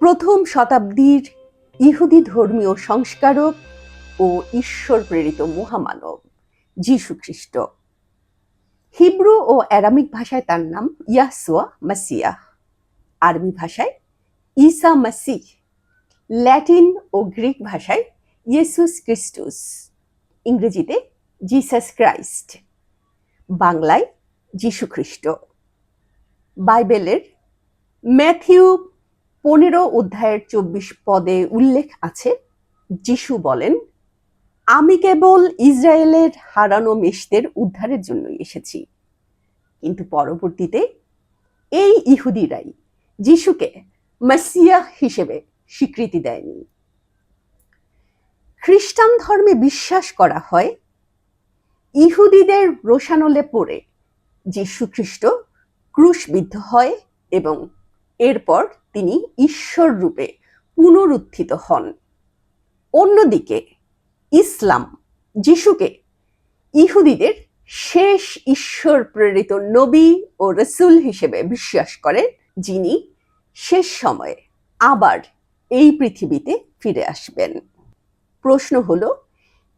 প্রথম শতাব্দীর ইহুদি ধর্মীয় সংস্কারক ও ঈশ্বর প্রেরিত মহামানব, যীশু খ্রিস্ট। হিব্রু ও অ্যারামিক ভাষায় তার নাম ইয়াসুয়া মাসিয়া আরবি ভাষায় ঈসা মাসিহ। ল্যাটিন ও গ্রিক ভাষায় ইয়েসুস ক্রিস্টুস। ইংরেজিতে জিসাস ক্রাইস্ট। বাংলায় যীশু খ্রিস্ট। বাইবেলের ম্যাথিউ পনেরো অধ্যায়ের চব্বিশ পদে উল্লেখ আছে, যিশু বলেন, আমি কেবল ইসরায়েলের হারানো মেষদের উদ্ধারের জন্যই এসেছি। কিন্তু পরবর্তীতে এই ইহুদিরাই যিশুকে মাসিয়া হিসেবে স্বীকৃতি দেয়নি। খ্রিস্টান ধর্মে বিশ্বাস করা হয়, ইহুদিদের রোশানলে পড়ে যীশু খ্রিস্ট ক্রুশবিদ্ধ হয় এবং এরপর তিনি ঈশ্বর রূপে পুনরুত্থিত হন। অন্যদিকে ইসলাম যিশুকে ইহুদিদের শেষ ঈশ্বর প্রেরিত নবী ও রসুল হিসেবে বিশ্বাস করেন, যিনি শেষ সময়ে আবার এই পৃথিবীতে ফিরে আসবেন। প্রশ্ন হলো,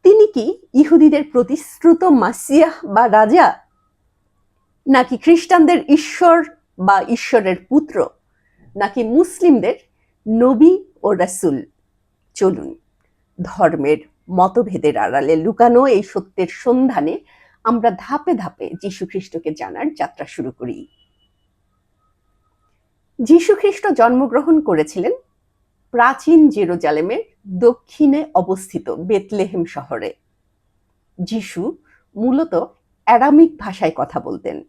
তিনি কি ইহুদিদের প্রতিশ্রুত মাসিয়াহ বা রাজা? নাকি খ্রিস্টানদের ঈশ্বর বা ঈশ্বরের পুত্র? নাকি মুসলিমদের নবী ও রাসুল? চলুন, ধর্মের মতভেদের আড়ালে লুকানো এই সত্যের সন্ধানে আমরা ধাপে ধাপে যীশু খ্রিস্টকে জানার যাত্রা শুরু করি। যীশু খ্রিস্ট জন্মগ্রহণ করেছিলেন প্রাচীন জেরুজালেমের দক্ষিণে অবস্থিত বেতলেহেম শহরে। যিশু মূলত অ্যারামিক ভাষায় কথা বলতেন।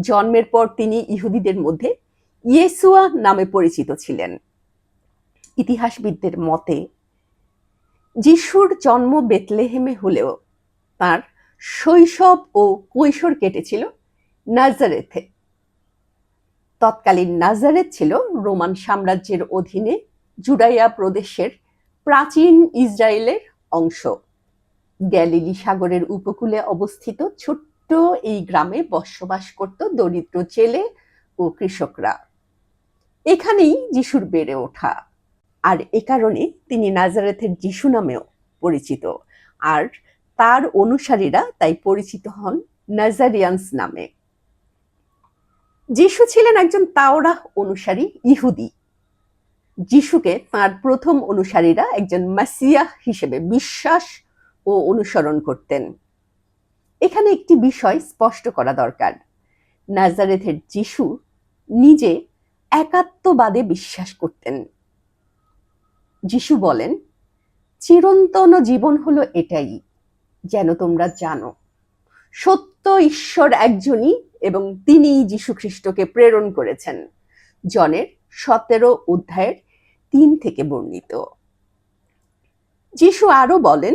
জন্মের পর তিনি ইহুদিদের মধ্যে ইয়েসুয়া নামে পরিচিত ছিলেন। ইতিহাসবিদদের মতে, যিশুর জন্ম বেতলেহেমে হলেও তার শৈশব ও কৈশোর কেটেছিল নাজারেথে। তৎকালীন নাজারেথ ছিল রোমান সাম্রাজ্যের অধীনে জুডাইয়া প্রদেশের প্রাচীন ইসরায়েলের অংশ। গ্যালিলি সাগরের উপকূলে অবস্থিত ছোট্ট এই গ্রামে বসবাস করত দরিদ্র জেলে ও কৃষকরা। এখানেই যিশুর বেড়ে ওঠা। আর এ কারণে তিনি নাজারেথের যিশু নামেও পরিচিত। আর তার অনুসারীরা তাই পরিচিত হন নাজারিয়ান্স নামে। যিশু ছিলেন একজন তাওরাহ অনুসারী, ইহুদি। যিশুকে তার প্রথম অনুসারীরা একজন মাসিয়াহ হিসেবে বিশ্বাস ও অনুসরণ করতেন। এখানে একটি বিষয় স্পষ্ট করা দরকার। নাজারেথের যিশু নিজে একাত্মবাদে বিশ্বাস করতেন। যিশু বলেন, চিরন্তন জীবন হলো এটাই, যেন তোমরা জানো, সত্য ঈশ্বর একজনই এবং তিনি যীশু খ্রিস্টকে প্রেরণ করেছেন, জনের সতেরো অধ্যায়ের তিন থেকে বর্ণিত। যিশু আরও বলেন,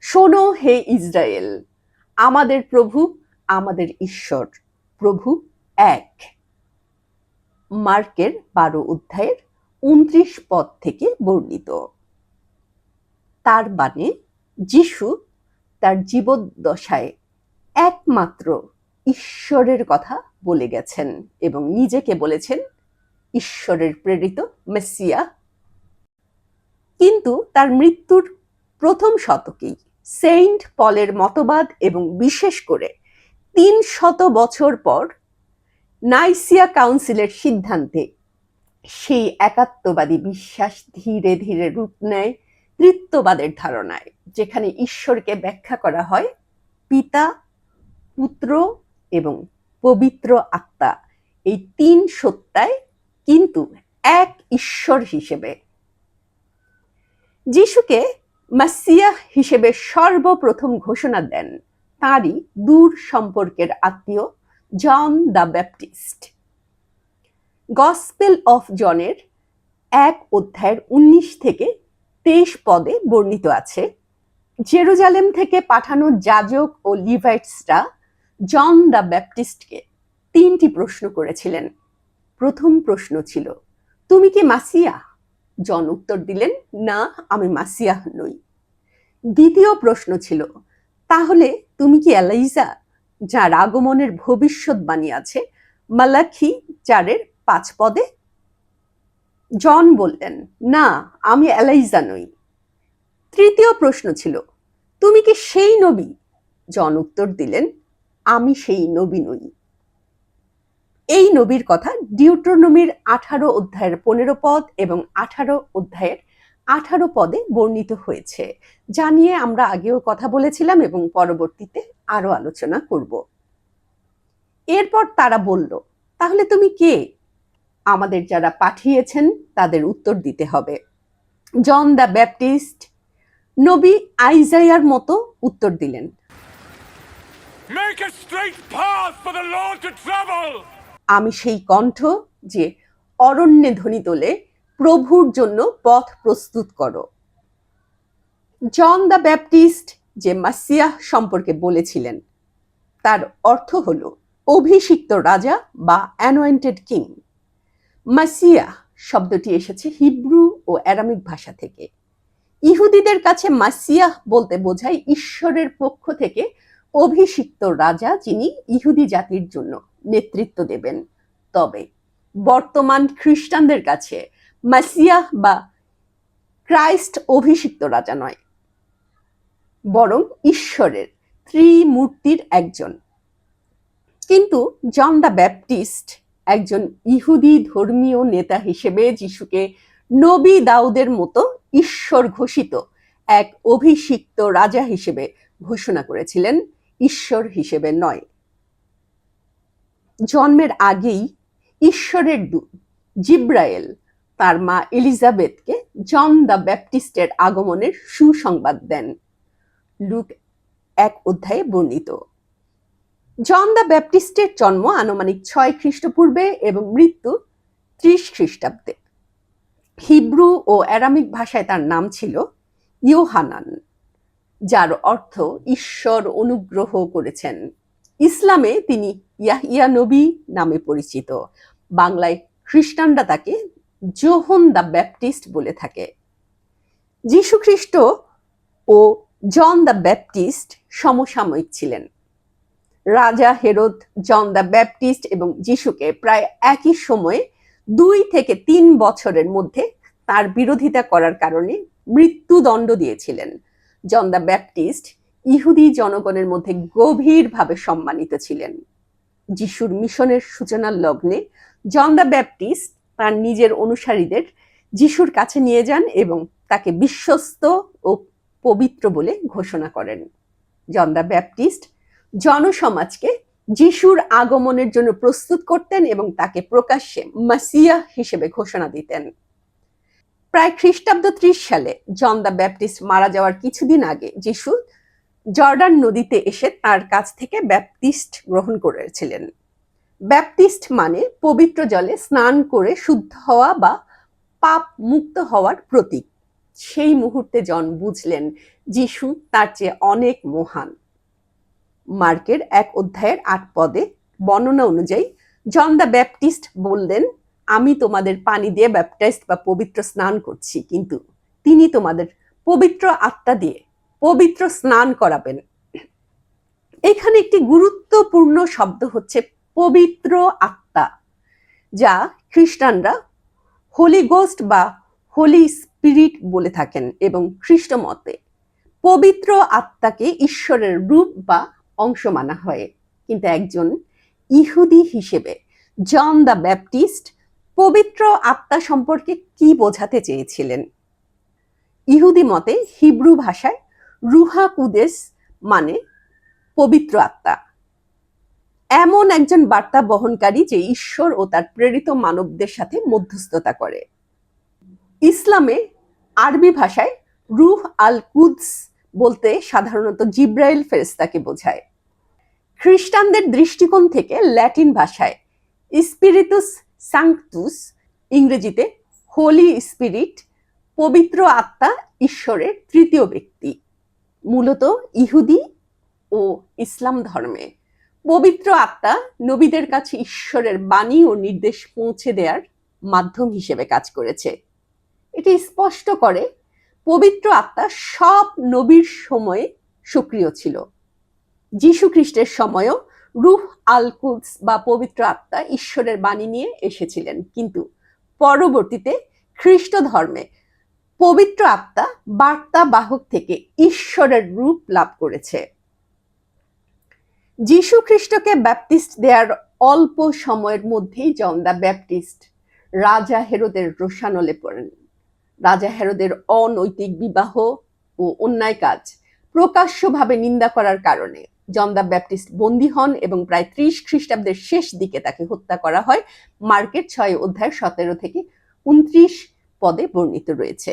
শোনো হে ইসরায়েল, আমাদের প্রভু আমাদের ঈশ্বর, প্রভু এক। মার্কের বারো অধ্যায়ের উনত্রিশ পদ থেকে বর্ণিত। তার মানে যিশু তার জীবদ্দশায় একমাত্র ঈশ্বরের কথা বলে গেছেন এবং নিজেকে বলেছেন ঈশ্বরের প্রেরিত মেসিয়া। কিন্তু তার মৃত্যুর প্রথম শতকেই সেন্ট পলের মতবাদ এবং বিশেষ করে তিন শত বছর পর নাইসিয়া কাউন্সিলের সিদ্ধান্তে সেই একাত্মবাদী বিশ্বাস ধীরে ধীরে রূপ নেয় তৃত্ববাদের ধারণায়, যেখানে ঈশ্বরকে ব্যাখ্যা করা হয় পিতা, পুত্র এবং পবিত্র আত্মা। এই তিন সত্তায় কিন্তু এক ঈশ্বর হিসেবে। যিশুকে মাসিয়া হিসেবে সর্বপ্রথম ঘোষণা দেন। তারই দূর সম্পর্কের আত্মীয় John the Baptist gospel of জনের এক অধ্যায়ের উনিশ থেকে তেইশ পদে বর্ণিত আছে, জেরুজালেম থেকে পাঠানো যাজক ও লিভাইটসরা জন দ্য ব্যাপটিস্টকে তিনটি প্রশ্ন করেছিলেন। প্রথম প্রশ্ন ছিল, তুমি কি মাসিয়া? জন উত্তর দিলেন, না, আমি মাসিয়া নই। দ্বিতীয় প্রশ্ন ছিল, তাহলে তুমি কি এলাইজা? যার আগমনের ভবিষ্যৎবাণী আছে মালাখি চারের পাঁচ পদে। জন বললেন, না, আমি এলাইজা নই। তৃতীয় প্রশ্ন ছিল, তুমি কি সেই নবী? জন উত্তর দিলেন, আমি সেই নবী নই। এই নবীর কথা ডিউট্রোনমির আঠারো অধ্যায়ের পনেরো পদ এবং আঠারো অধ্যায়ের আঠারো পদে বর্ণিত হয়েছে। যা নিয়ে আমরা আগেও কথা বলেছিলাম এবং পরবর্তীতে আরও আলোচনা করব। এরপর তারা বলল তাহলে তুমি কে? আমাদের যারা পাঠিয়েছেন তাদের উত্তর দিতে হবে। জন দ্য ব্যাপটিস্ট নবী আইজাইয়ার মতো উত্তর দিলেন! আমি সেই কণ্ঠ যে অরণ্যে ধ্বনি তোলে প্রভুর জন্য পথ প্রস্তুত করো। জন দ্য ব্যাপটিস্ট যে মাসিয়াহ সম্পর্কে বলেছিলেন। তার অর্থ হল অভিষিক্ত রাজা বা অ্যানোয়েন্টেড কিং মাসিয়াহ শব্দটি এসেছে হিব্রু ও অ্যারামিক ভাষা থেকে। ইহুদিদের কাছে মাসিয়াহ বলতে বোঝায় ঈশ্বরের পক্ষ থেকে অভিষিক্ত রাজা যিনি ইহুদি জাতির জন্য নেতৃত্ব দেবেন। তবে বর্তমান খ্রিস্টানদের কাছে মাসিয়াহ বা ক্রাইস্ট অভিষিক্ত রাজা নয়। ঈশ্বরের, ত্রিমূর্তির একজন। কিন্তু জন দ্য ব্যাপটিস্ট একজন ইহুদি ধর্মীয় নেতা হিসেবে যিশুকে নবী দাউদের মতো ঈশ্বর ঘোষিত এক অভিষিক্ত রাজা হিসেবে ঘোষণা করেছিলেন, ঈশ্বর হিসেবে নয়। জন্মের আগেই ঈশ্বরের দূত জিব্রায়েল, তার মা এলিজাবেথকে জন দ্য ব্যাপটিস্টের আগমনের সুসংবাদ দেন। লুক এক অধ্যায়ে বর্ণিত। জন দ্য ব্যাপটিস্টের জন্ম আনুমানিক ছয় খ্রিস্টপূর্বে এবং মৃত্যু ত্রিশ খ্রিস্টাব্দে। হিব্রু ও অ্যারামিক ভাষায় তার নাম ছিল ইয়োহানান যার অর্থ ঈশ্বর অনুগ্রহ করেছেন। ইসলামে তিনি ইয়াহিয়া নবী নামে পরিচিত। বাংলায় খ্রিস্টানরা তাকে জোহন দ্য ব্যাপটিস্ট বলে থাকে। যীশু খ্রিস্ট ও জন দ্য ব্যাপটিস্ট সমসাময়িক ছিলেন। রাজা হেরোদ জন দ্য ব্যাপটিস্ট এবং যিশুকে প্রায় একই সময়ে দুই থেকে তিন বছরের মধ্যে তার বিরোধিতা করার কারণে মৃত্যুদণ্ড দিয়েছিলেন। জন দ্য ব্যাপটিস্ট ইহুদি জনগণের মধ্যে গভীরভাবে সম্মানিত ছিলেন। যিশুর মিশনের সূচনার লগ্নে জন দ্য ব্যাপটিস্ট তার নিজের অনুসারীদের যিশুর কাছে নিয়ে যান এবং তাকে বিশ্বস্ত ও পবিত্র বলে ঘোষণা করেন। জন দ্য ব্যাপটিস্ট জনসমাজকে যিশুর আগমনের জন্য প্রস্তুত করতেন এবং তাকে প্রকাশ্যে মাসিয়া হিসেবে ঘোষণা দিতেন। প্রায় খ্রিস্টাব্দ ত্রিশ সালে জন দ্য ব্যাপটিস্ট মারা যাওয়ার কিছুদিন আগে যিশু জর্ডান নদীতে এসে তার কাছ থেকে ব্যাপটিস্ট গ্রহণ করেছিলেন। ব্যাপটিস্ট মানে পবিত্র জলে স্নান করে শুদ্ধ হওয়া বা পাপ মুক্ত হওয়ার প্রতীক। সেই মুহূর্তে জন বুঝলেন যিশু তার চেয়ে অনেক মহান। মার্কের এক অধ্যায়ের আট পদে বর্ণনা অনুযায়ী জন দ্য ব্যাপটিস্ট বললেন, আমি তোমাদের পানি দিয়ে ব্যাপটাইজড বা পবিত্র স্নান করছি, কিন্তু তিনি তোমাদের পবিত্র আত্মা দিয়ে পবিত্র স্নান করাবেন। এখানে একটি গুরুত্বপূর্ণ শব্দ হচ্ছে পবিত্র আত্মা, যা খ্রিস্টানরা হোলি গোস্ট বা হোলি স্পিরিট বলে থাকেন এবং খ্রিস্ট মতে পবিত্র আত্মাকে ঈশ্বরের রূপ বা অংশ মানা হয়। কিন্তু একজন ইহুদি হিসেবে জন দ্য ব্যাপটিস্ট পবিত্র আত্মা সম্পর্কে কি বোঝাতে চেয়েছিলেন? ইহুদি মতে হিব্রু ভাষায় রুহা কুদেস মানে পবিত্র আত্মা। এমন একজন বার্তা বহনকারী যে ঈশ্বর ও তার প্রেরিত মানবদের সাথে মধ্যস্থতা করে। ইসলামে আরবি ভাষায় রুহ আল কুদস বলতে সাধারণত জিব্রাইল ফেরেস্তাকে বোঝায়। খ্রিস্টানদের দৃষ্টিকোণ থেকে ল্যাটিন ভাষায় স্পিরিতুস সাংতুস ইংরেজিতে হোলি স্পিরিট, পবিত্র আত্মা ঈশ্বরের তৃতীয় ব্যক্তি, মূলত ইহুদি ও ইসলাম ধর্মে। পবিত্র আত্মা নবীদের কাছে ঈশ্বরের বাণী ও নির্দেশ পৌঁছে দেওয়ার মাধ্যম হিসেবে কাজ করেছে। এটি স্পষ্ট করে, পবিত্র আত্মা সব নবীর সময়ে সক্রিয় ছিল। যীশু খ্রিস্টের সময়ও রুহ আল বা পবিত্র আত্মা ঈশ্বরের বাণী নিয়ে এসেছিলেন। কিন্তু পরবর্তীতে খ্রিস্ট ধর্মে পবিত্র আত্মা বার্তা বাহক থেকে ঈশ্বরের রূপ লাভ করেছে। যীশু খ্রিস্টকে ব্যাপটিস্ট দেওয়ার অল্প সময়ের মধ্যেই জন দ্য ব্যাপটিস্ট রাজা হেরোদের রোষানলে পড়েন। রাজা হেরোদের অনৈতিক বিবাহ ও অন্যায় কাজ প্রকাশ্যভাবে নিন্দা করার কারণে জন দ্য ব্যাপটিস্ট বন্দী হন এবং প্রায় ত্রিশ খ্রিস্টাব্দের শেষ দিকে তাকে হত্যা করা হয়। মার্কেট ছয় অধ্যায় সতেরো থেকে উনত্রিশ পদে বর্ণিত রয়েছে।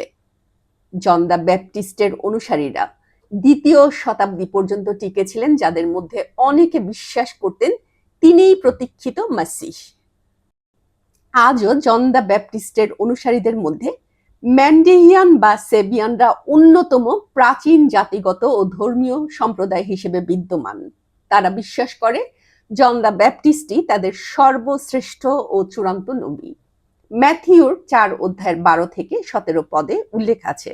জন দ্য ব্যাপটিস্টের অনুসারীরা দ্বিতীয় শতাব্দী পর্যন্ত টিকেছিলেন, যাদের মধ্যে অনেকে বিশ্বাস করতেন তিনিই প্রতীক্ষিত মাসিহ। আজও জন দ্য ব্যাপটিস্টের অনুসারীদের মধ্যে ম্যান্ডেহিয়ান বা সেবিয়ানরা অন্যতম প্রাচীন জাতিগত ও ধর্মীয় সম্প্রদায় হিসেবে বিদ্যমান। তারা বিশ্বাস করে, জন দ্য ব্যাপটিস্টই তাদের সর্বশ্রেষ্ঠ ও চূড়ান্ত নবী। ম্যাথিউর চার অধ্যায়ের বারো থেকে সতেরো পদে উল্লেখ আছে,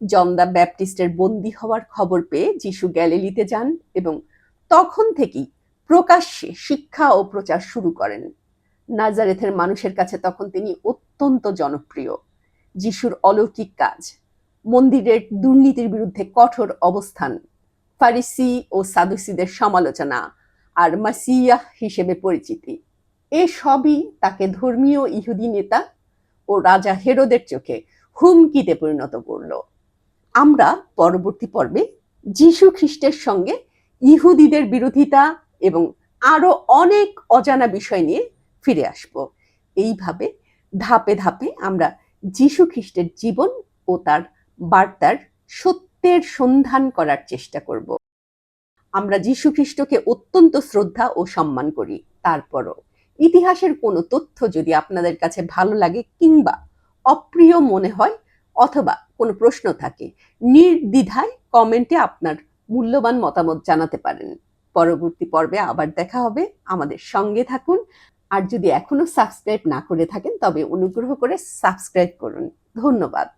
জন দ্য ব্যাপটিস্টের বন্দী হওয়ার খবর পেয়ে যিশু গ্যালিলিতে যান এবং তখন থেকেই প্রকাশ্যে শিক্ষা ও প্রচার শুরু করেন। নাজারেথের মানুষের কাছে তখন তিনি অত্যন্ত জনপ্রিয়। যিশুর অলৌকিক কাজ। মন্দিরের দুর্নীতির বিরুদ্ধে কঠোর অবস্থান। ফারিসি ও সাদুসিদের সমালোচনা আর মাসিয়াহ হিসেবে পরিচিতি। এ সবই তাকে ধর্মীয় ইহুদি নেতা ও রাজা হেরোদের চোখে হুমকিতে পরিণত করল। আমরা পরবর্তী পর্বে যীশু খ্রিস্টের সঙ্গে ইহুদিদের বিরোধিতা এবং আরও অনেক অজানা বিষয় নিয়ে ফিরে আসব। এইভাবে ধাপে ধাপে আমরা যীশু খ্রিস্টের জীবন ও তার বার্তার সত্যের সন্ধান করার চেষ্টা করব। আমরা যীশু খ্রিস্টকে অত্যন্ত শ্রদ্ধা ও সম্মান করি। তারপরও ইতিহাসের কোনো তথ্য যদি আপনাদের কাছে ভালো লাগে কিংবা অপ্রিয় মনে হয় অথবা কোনো প্রশ্ন থাকে, নির্দ্বিধায় কমেন্টে আপনার মূল্যবান মতামত জানাতে পারেন। পরবর্তী পর্বে আবার দেখা হবে। আমাদের সঙ্গে থাকুন। আর যদি এখনও সাবস্ক্রাইব না করে থাকেন তবে অনুগ্রহ করে সাবস্ক্রাইব করুন। ধন্যবাদ।